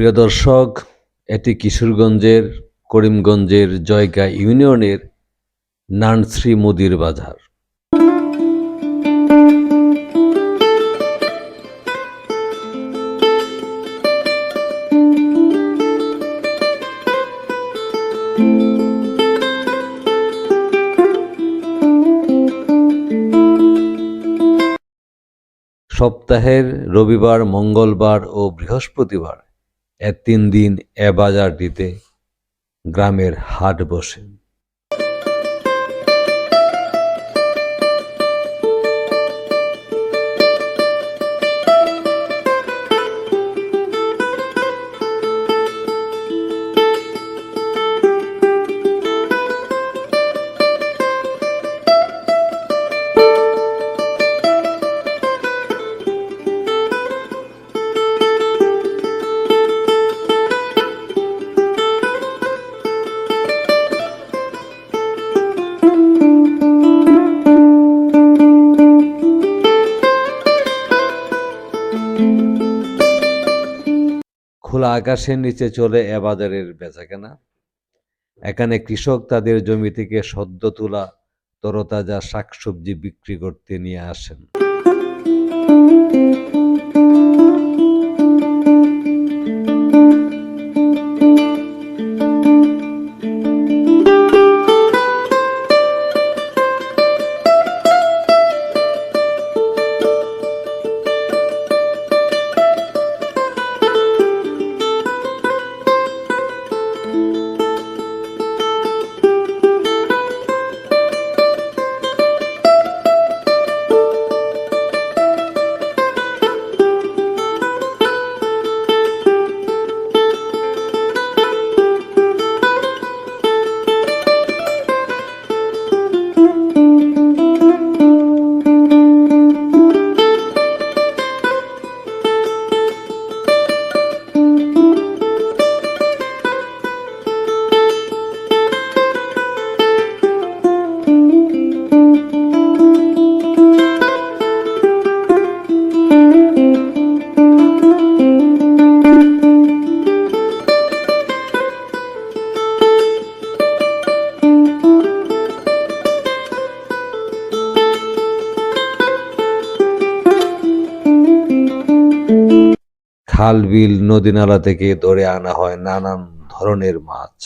প্রিয় দর্শক, এটি কিশোরগঞ্জের, করিমগঞ্জের জয়গা ইউনিয়নের নানশ্রী মুদির বাজার। সপ্তাহের রবিবার, মঙ্গলবার ও বৃহস্পতিবার এ তিন দিন এ বাজারটিতে গ্রামের হাট বসে। খোলা আকাশের নিচে চলে এ বাজারের বেচাকেনা। এখানে কৃষক তাদের জমি থেকে সদ্য তোলা তরতাজা শাকসবজি বিক্রি করতে নিয়ে আসেন। খাল বিল নদী নালা থেকে ধরে আনা হয় নানান ধরনের মাছ।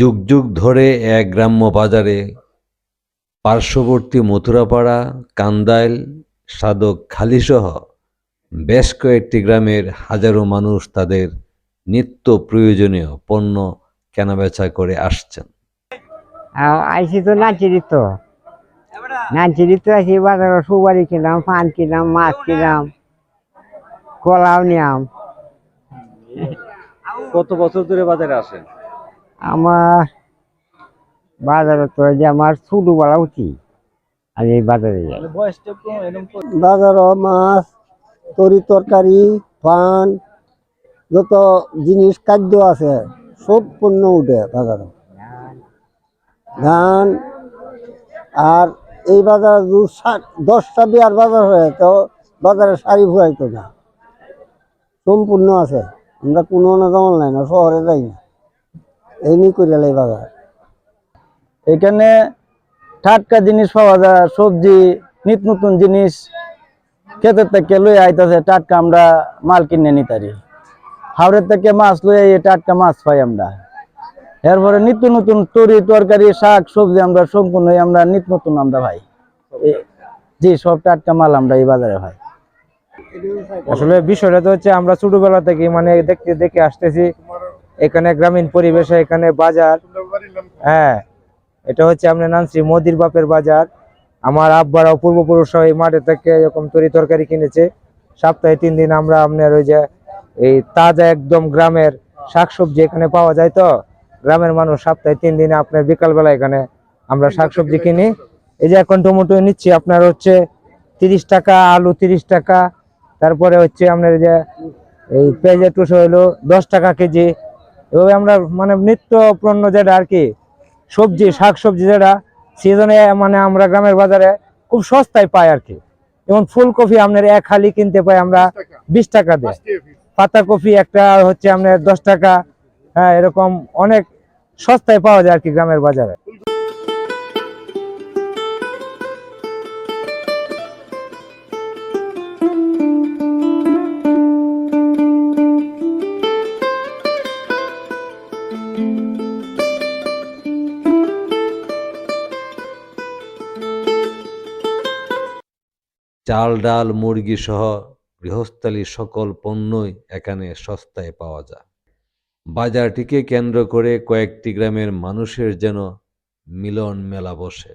যুগ যুগ ধরে এক গ্রাম্য বাজারে পার্শ্ববর্তী মথুরাপাড়া কান্দাইল সাধক খালিসহ বেশ কয়েকটি গ্রামের হাজারো মানুষ তাদের নিত্য প্রয়োজনীয় পণ্য কেনাবেচা করে আসছেন। আইসি তো নাচিরি তো। নাচিরি তো আইসি বাজারে সুপারি কিনলাম পান কিনলাম মাছ কিনলাম কলাও নিলাম। কত বছর ধরে বাজারে আসেন? আমার বাজারে তো যে আমার ছোটো বেলা উঠি, আমি এই বাজারে যাই। বাজার মাছ, তরি তরকারি, পান, যত জিনিস খাদ্য আছে, সব পণ্য উঠে বাজারে। ধান আর এই বাজার দু দশটা বিয়ার বাজার হয়ে তো বাজারে শাড়ি ফুরাইতো না। সম্পূর্ণ আছে, আমরা কোনো না তেমন না, শহরে যাই না। এই নিকুরিয়ালাই বাজার এখানে টাটকা জিনিস পাওয়া যায়, সবজি নিত নতুন জিনিস। ক্ষেতের থেকে লই আইতাছে টাটকা আমরা মাল কিনে নিতারি হাওড়ের থেকে মাছ লই আই টাটকা মাছ পাই আমরা। এরপরে নিত্য নতুন তরি, তরকারি, শাক, সবজি আমরা সম্পূর্ণই আমরা নিত নতুন আমরা ভাই। জি, সব টাটকা মাল আমরা এই বাজারে ভাই। আসলে বিষয়টা তো হচ্ছে আমরা ছোটবেলা থেকে মানে দেখতে, দেখে আসতেছি। এখানে গ্রামীণ পরিবেশে এখানে বাজার। হ্যাঁ এটা হচ্ছে আপনার নানসি মোদির বাপের বাজার। আমার আব্বারাও পূর্বপুরুষ এই মাঠে থেকে এরকম তরি তরকারি কিনেছে। সপ্তাহে তিন দিন আমরা আপনার ওই যে, এই তাজা একদম গ্রামের শাকসবজি এখানে পাওয়া যায় তো? গ্রামের মানুষ সপ্তাহে তিন দিনে আপনার বিকালবেলা এখানে আমরা শাকসবজি কিনি। এই যে এখন টমেটো নিচ্ছি, আপনার হচ্ছে তিরিশ টাকা, আলু তিরিশ টাকা। তারপরে হচ্ছে আপনার যে, এই পেঁয়াজের টুসো হলো দশ টাকা কেজি। এভাবে আমরা মানে নিত্য পণ্য যেটা আর কি সবজি শাক সবজি যেটা সিজনে মানে আমরা গ্রামের বাজারে খুব সস্তায় পাই আর কি। যেমন ফুলকপি আপনার এক হালি কিনতে পাই আমরা বিশ টাকা দিয়ে। পাতা কপি একটা হচ্ছে আপনার দশ টাকা হ্যাঁ এরকম অনেক সস্তায় পাওয়া যায় আর কি গ্রামের বাজারে। চাল, ডাল, মুরগি সহ গৃহস্থালী সকল পণ্যই এখানে সস্তায় পাওয়া যায়। বাজারটিকে কেন্দ্র করে কয়েকটি গ্রামের মানুষের যেন মিলন মেলা বসে।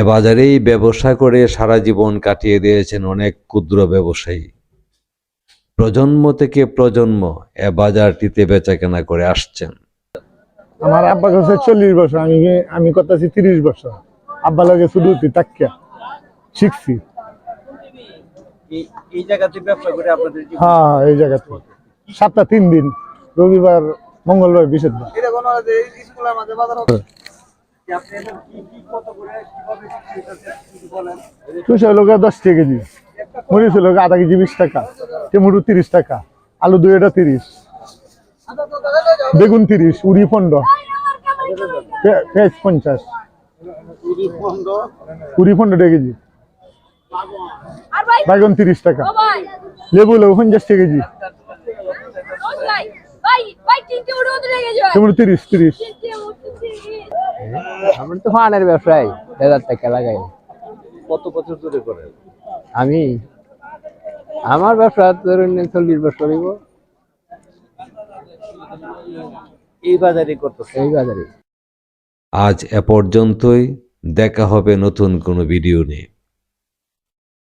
এ বাজারেই ব্যবসা করে সারা জীবন কাটিয়ে দিয়েছেন অনেক ক্ষুদ্র ব্যবসায়ী। প্রজন্ম থেকে প্রজন্ম এ বাজারটিতে বেচাকেনা করে আসছেন। আমার আব্বা কাছে চল্লিশ বছর আমি আমি করতেছি তিরিশ বছর। আব্বা লাগে শুধু তাকিয়া শিখছি। এই জায়গাতে ব্যবসা করে আপনাদের হ্যাঁ এই জায়গাতে। সপ্তাহ তিন দিন রবিবার মঙ্গলবার বিশেষ দিন চুষা লোকে দশ টাকা কেজি মরিচ হলো আধা কেজি বিশ টাকা টেমুটু তিরিশ টাকা আলু দুইটা তিরিশ বেগুন তিরিশ উড়ি পনেরো পে- পেঁয়াজ পঞ্চাশ কুড়ি পনেরো। টাকা কেজি আর ভাই বাইগন তিরিশ টাকা লেবু লেবু পঞ্চাশ টাকা কেজি টেমুটু তিরিশ তিরিশ। আমি তো ফানের ব্যবসায়ী হাজার টাকা লাগাই। কত বছর ধরে করেন? আমি? আমার ব্যবসা ধরুন চল্লিশ বছর হইব। এই বাজারে করতেছে এই বাজারে। আজ এ পর্যন্তই দেখা হবে নতুন কোনো ভিডিও নিয়ে।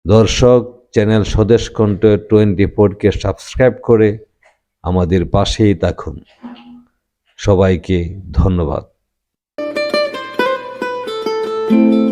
দর্শক চ্যানেল স্বদেশ কণ্ঠ টোয়েন্টি ফোরকে সাবস্ক্রাইব করে আমাদের পাশেই থাকুন। সবাইকে ধন্যবাদ। Thank you.